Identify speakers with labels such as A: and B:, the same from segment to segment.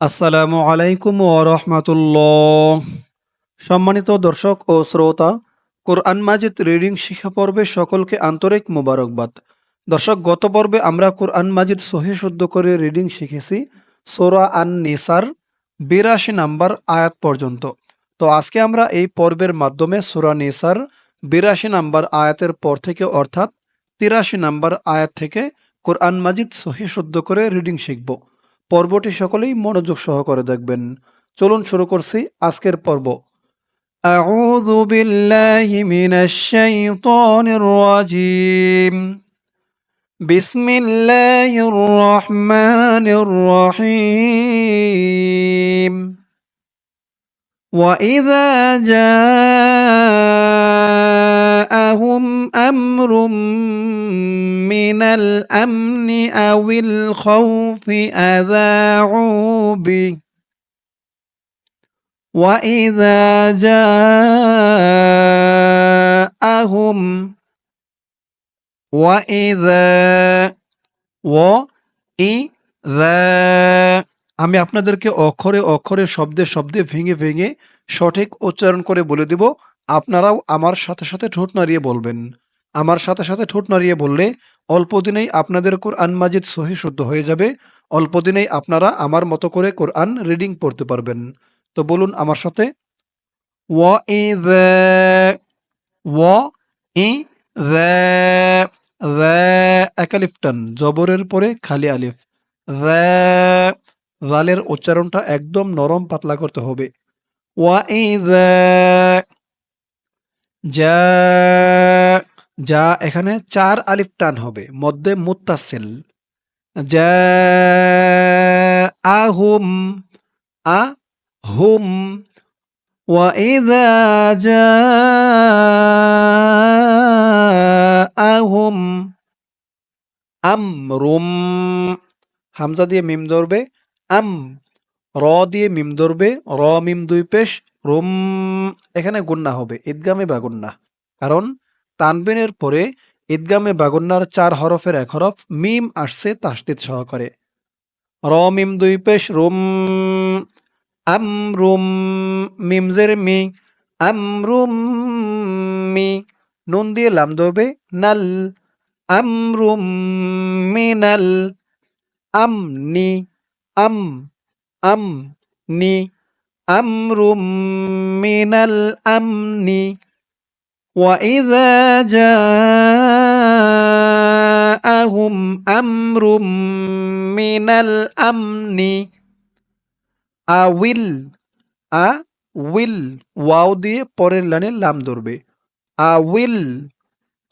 A: আসসালামু আলাইকুম ওরহমাতুল্লাহ সম্মানিত দর্শক ও শ্রোতা, কোরআন মাজিদ রিডিং শিক্ষা পর্বে সকলকে আন্তরিক মোবারকবাদ। দর্শক, গত পর্বে আমরা কোরআন মাজিদ সহি শুদ্ধ করে রিডিং শিখেছি সোরা আন নিসার বিরাশি নাম্বার আয়াত পর্যন্ত। তো আজকে আমরা এই পর্বের মাধ্যমে সোরা নিসার বিরাশি নাম্বার আয়াতের পর থেকে অর্থাৎ তিরাশি নাম্বার আয়াত থেকে কোরআন মাজিদ সহি শুদ্ধ করে রিডিং শিখব। পর্বটি সকলেই মনোযোগ সহকারে দেখবেন চলুন শুরু করছি আজকের পর্ব أعوذ بالله من الشيطان الرجيم بسم الله الرحمن الرحيم وإذا جاءهم أمر من الأمن أو الخوف أذاعوا به وإذا جاءهم وإذا وإذا আমি আপনাদেরকে অক্ষরে অক্ষরে শব্দে শব্দে ভেঙে ভেঙে সঠিক উচ্চারণ করে বলে দিব আপনারাও আমার সাথে সাথে ঠোঁট নাড়িয়ে বলবেন আমার সাথে সাথে ঠোঁট নাড়িয়ে বললে, অল্প দিনেই আপনাদের কোরআন মাজিদ সহি শুদ্ধ হয়ে যাবে। অল্প দিনেই আপনারা আমার মতো করে কোরআন রিডিং পড়তে পারবেন। তো বলুন আমার সাথে ই ই জবরের পরে খালি আলিফ। রালের উচ্চারণটা একদম নরম পাতলা করতে হবে। ওয়া ই যা এখানে চার আলিফ টান হবে মধ্যে মুত্তাসিল যা আহুম আ হুম وإذا جاءهم আমরুম হামজা দিয়ে মিম ধরবে আম র দিয়ে মিম ধরবে র মিম দুই পেশ রুম এখানে গুন্না হবে ঈদগামে বা গুন্না কারণ তানবিনের পরে ঈদগামে বাগন্নার চার হরফের এক হরফ মিম আসছে তাসদিদ সহকারে। র, মিম দুই পেশ, রুম, আম, রুম, মিমজের মি, আম, রুম, মি, নুন দিয়ে লাম ধরবে, নাল, আম, রুম মিনাল আম, নি, আম আম, নি আমরুম মিনাল আমনি وإذا جاءهم أمر من الأمن আউইল আ উইল ওয়াও দিয়ে পরের লাইনে লাম ধরবে আউইল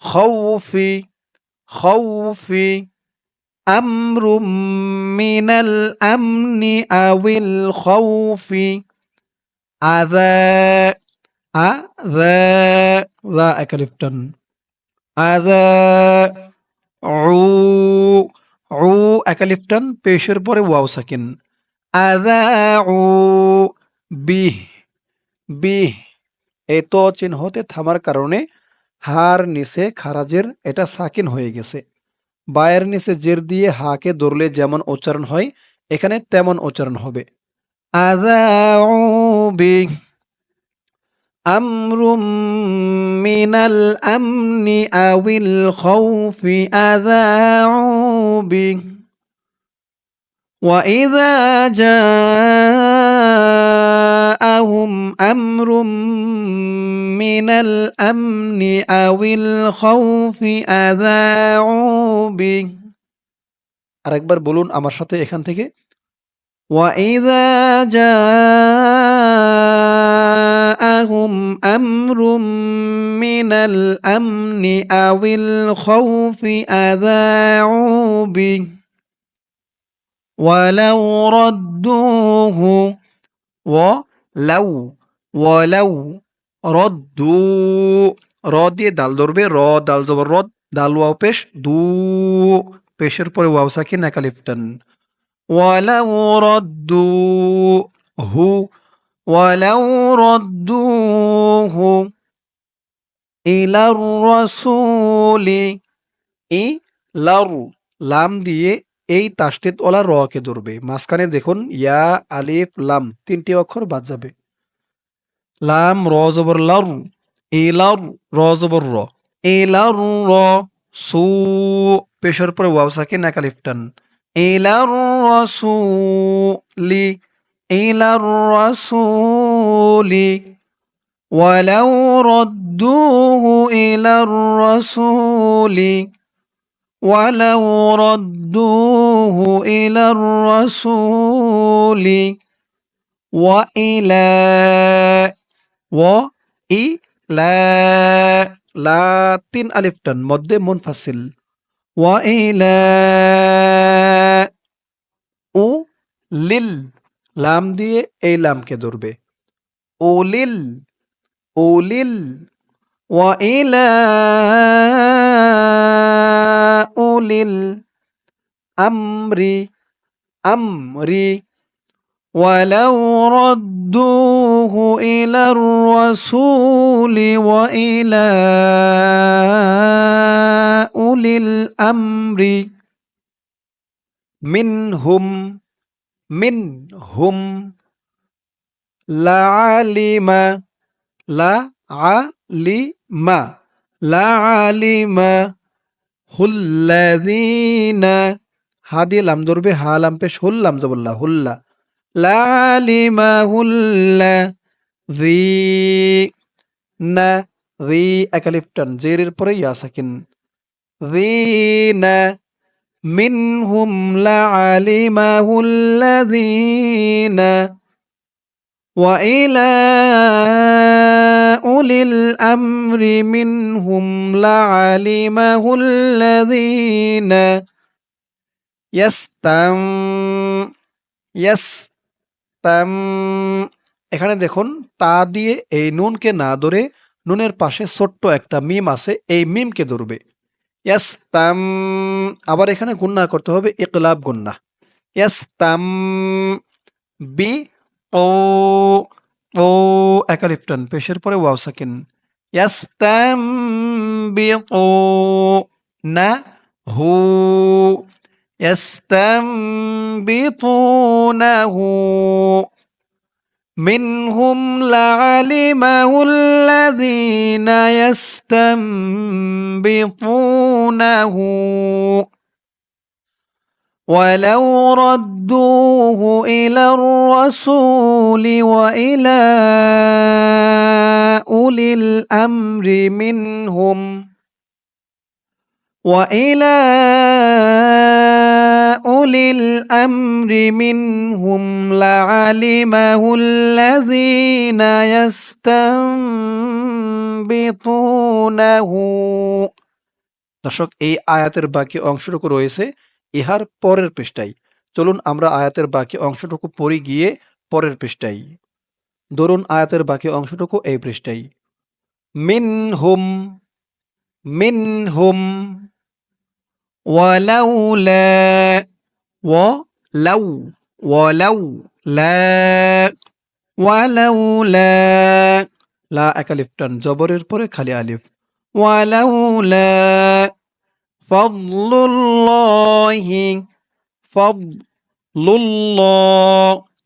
A: খৌফি খৌফি আমরুম মিনাল আমনি আউইল খৌফি আদা আদা দা একালিফটন আদা উ উ একালিফটন পেশের পরে ওয়াও সাকিন আদা উ বিহ বিহ এই তো চিহ্নতে থামার কারণে হার নিচে খারাজের এটা সাকিন হয়ে গেছে। বায়ের নিচে জের দিয়ে হাকে ধরলে যেমন উচ্চারণ হয়, এখানে তেমন উচ্চারণ হবে। আদাউ বিহ أمر من الأمن أو الخوف أذاعوا به وإذا جاءهم أمر من الأمن أو الخوف أذاعوا به আরেকবার বলুন আমার সাথে এখান থেকে وإذا جاءهم أمر من الأمن أو الخوف أذاعوا به ولو ردوه ولو ولو ردوا র দিয়ে দাল ধরবে র দাল জবর রদ দাল ওয়াও পেশ দু পেশের পরে ওয়াও সাকিন একালিফটান ولو ردوه ولو ردوه إلى الرسول ই লার লাম দিয়ে এই তাসদিদ ওলা র কে ধরবে মাঝখানে দেখুন ইয়া আলিফ লাম তিনটি অক্ষর বাদ যাবে লাম র জবর লার ইলার র জবর র ইলার র সু পেশার পরে ওয়াও সাকিন এক আলিফ টান ইলার রাসূলি إلى الرسول ولو ردوه إلى الرسول ولو ردوه إلى الرسول وإلى وإلى لا تين ألف تن مد منفصل. وإلى أو لل লাম দিয়ে এই লামকে ধরবে ওলিল ওলিল وإلى أولي الأمر أمري ولو ردوه إلى الرسول وإلى أولي الأمر منهم মিন হুম, লা আলিমা লা আলিমা লা আলিমা হুল্লাদিনা হা দিয়ে পেশ হুল্লাম জবল্লা হুল্লা। লা আলিমা হুল্লা জি না জি একালিফটান পরে ইয়া মিনহুম লালিমাহু الذين وإلى أولي الأمر منهم لعلمه الذين يستم يستم এখানে দেখুন তা দিয়ে এই নুনকে না ধরে নুনের পাশে ছোট্ট একটা মিম আছে এই মিমকে ধরবে ইয়াস্তাম আবার এখানে গুন্না করতে হবে ইকলাব গুন্না ইয়াস্তাম বি ও ও একালিফটান পেশের পরে ওয়াও সাকিন ইয়াস্তাম বি ও না হু يستنبطونه منهم لعلمه الذين يستنبطونه. ولو ردوه إلى الرسول وإلى أولي الأمر منهم وإلى أولي الأمر منهم لعلمه الذين يستنبطونه দর্শক এই আয়াতের বাকি অংশটুকু রয়েছে ইহার পরের পৃষ্ঠায় চলুন আমরা আয়াতের বাকি অংশটুকু পড়ি গিয়ে পরের পৃষ্ঠায় ধরুন আয়াতের বাকি অংশটুকু এই পৃষ্ঠায় মিন হুম মিন হুম ওয়ালাউলা ওয়ালাউ ওয়ালাউ লা ওয়ালাউ লা লা একালিফ টান, জবরের পরে খালি আলিফ। ওয়ালাউ লা ফদলুল্লাহি ফদলুল্লাহ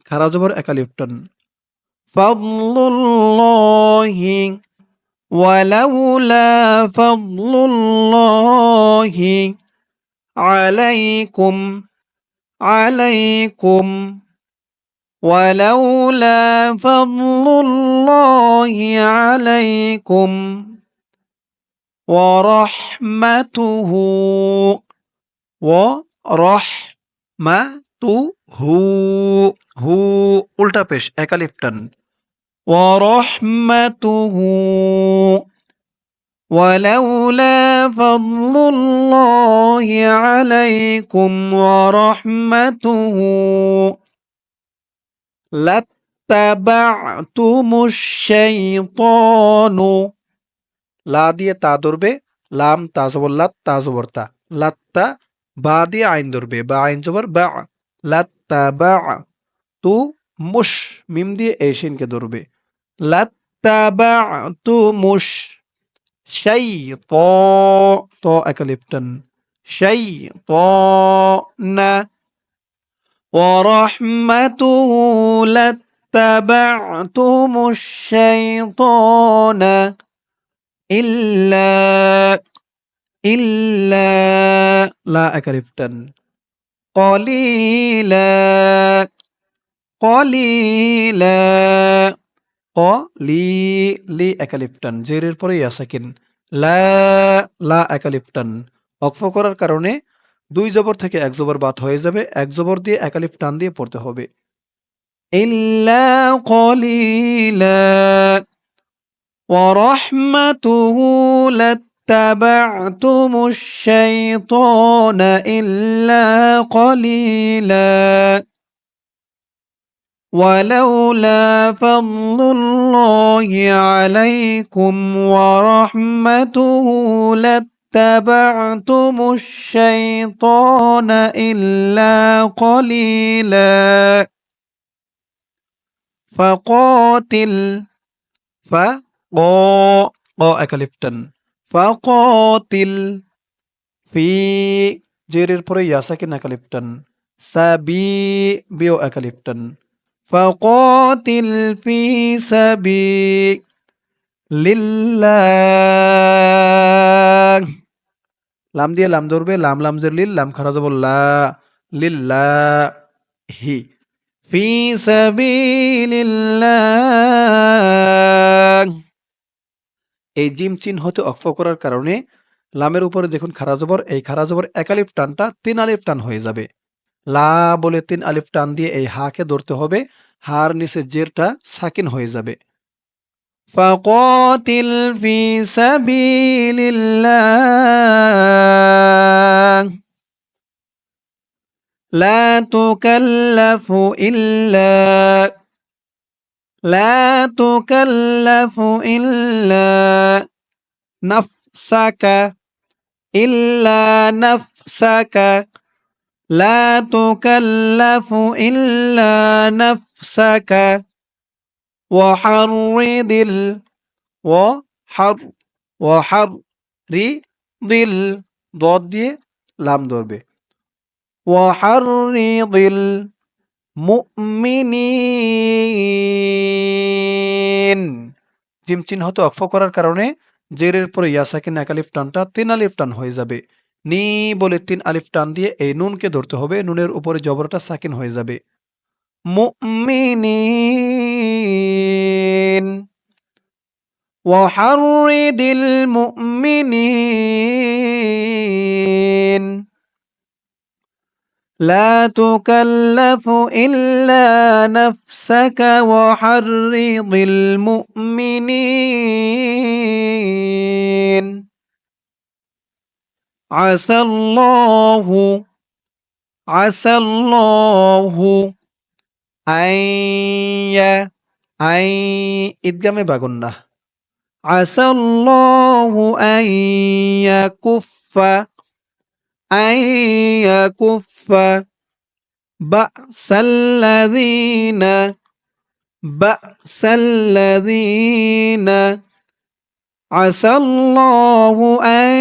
A: খারা জবর একালিফ টান। ফদলুল্লাহি ওয়ালাউলা ফদলুল্লাহি আলাইকুম عليكم عليكم ولولا فضل الله عليكم ورحمته ورحمته হু উল্টা পেশ একালিফ টান ورحمته ولولا فضل الله عليكم ورحمته لاتبعتم الشيطان লা দিয়ে তা ধরবে লাম তা জবর লাত তা জবর তা লাত্তা বা দিয়ে আইন ধরবে বা আইন জবর বা লাত্তা বা তু মুশ মিম দিয়ে এই শিনকে ধরবে লাত্তা বা তু মুশ শাই ত ত একালিপ্টন শাইতান ورحمته لاتبعتم الشيطان إلا إلا لا أكرفتن قليلا قليلا قلي লি একালিপ্টান জেরের পরে ইয়াসাকিন লা লা একালিপ্টান অক্ফ করার কারণে দুই জবর থেকে এক জবর বাদ হয়ে যাবে এক জবর দিয়ে একালিফ টান দিয়ে পড়তে হবে ইল্লা কলিলা ورحمته لاتبعتم الشيطان إلا قليلا ولولا فضل الله عليكم ورحمته لاتبعتم الشيطان إلا قليلا. فقاتل فقاتل فقاتل في جرير بريا ساكن اكاليبتن سبي بيو أكلفتن فقاتل في سبيل লিল্লাহ লাম দিয়ে লাম ধরবে লাম লাম জের লিল লাম খারা যাবো লা লিল্লাহি ফি সাবিলিল্লাহ এই জিম চিন হতে অক্ফ করার কারণে লামের উপরে দেখুন খারা জবর এই খারা জবর এক আলিফ টানটা তিন আলিফ টান হয়ে যাবে লা বলে তিন আলিফ টান দিয়ে এই হাকে ধরতে হবে হার নিচে জেরটা সাকিন হয়ে যাবে فقاتل في سبيل الله لا تكلف إلا لا تكلف إلا نفسك إلا نفسك لا تكلف إلا نفسك وحرد ال وحر وحر রি দিল ضاد দিয়ে লাম ধরবে وحرض المؤمنين জিম চিহ্ন হতে অক্ফ করার কারণে জেরের পরে ইয়াসাকিন এক আলিফ টানটা তিন আলিফ টান হয়ে যাবে নি বলে তিন আলিফ টান দিয়ে এই নুনকে ধরতে হবে নুনের উপরে জবরটা সাকিন হয়ে যাবে মুমিনিন وحرد المؤمنين لا تكلف إلا نفسك وحرض المؤمنين عسى الله عسى الله أن أي إدغام باغنة عسى الله أن يكف أن يكف بأس الذين بأس الذين عسى الله أن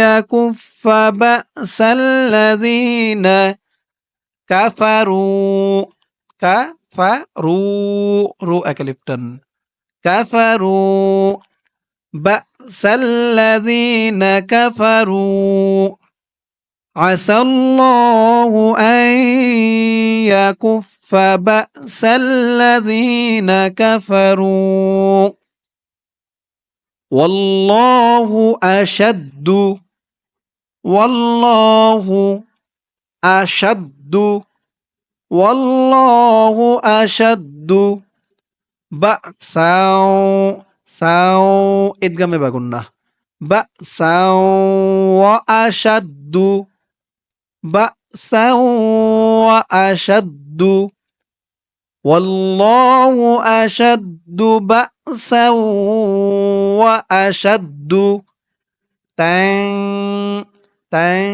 A: يكف بأس الذين كفروا. كفروا. رو أكليبتن. كفروا بأس الذين كفروا. عسى الله أن يكف بأس الذين كفروا. والله أشد والله أشد والله أشد. بأسا ساو إدغام بغنى بأسا وأشد. بأسا وأشد. والله أشد. بأسا وأشد তাং তাং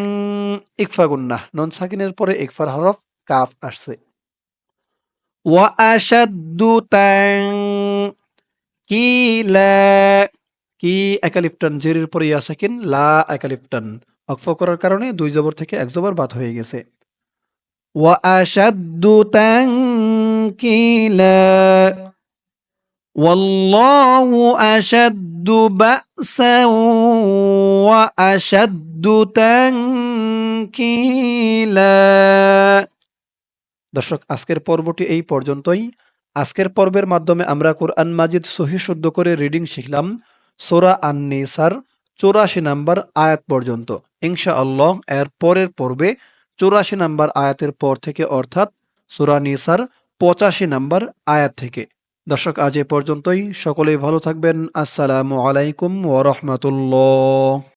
A: ইকফা গুন্না নন সাকিনের পরে ইকফার হরফ কাফ আসছে ওয়া আশাদ্দু তাং কি লা কি একালিপ্টন জেরের পরে ইয়া সাকিন লা একালিপ্টন অক্ফ করার কারণে দুই জবর থেকে এক জবর বাদ হয়ে গেছে ওয়া আশাদ্দু তানকিলা والله أشد بأسا وأشد تنكيلا দর্শক আজকের পর্বটি এই পর্যন্তই আজকের পর্বের মাধ্যমে আমরা কোরআন মাজিদ সহি শুদ্ধ করে রিডিং শিখলাম সোরা আন নিসার চৌরাশি নাম্বার আয়াত পর্যন্ত ইনশা আল্লাহ এর পরের পর্বে চৌরাশি নাম্বার আয়াতের পর থেকে অর্থাৎ সোরা নিসার পঁচাশি নাম্বার আয়াত থেকে দর্শক আজ এ পর্যন্তই। সকলেই ভালো থাকবেন। আসসালামু আলাইকুম ওয়া রাহমাতুল্লাহ।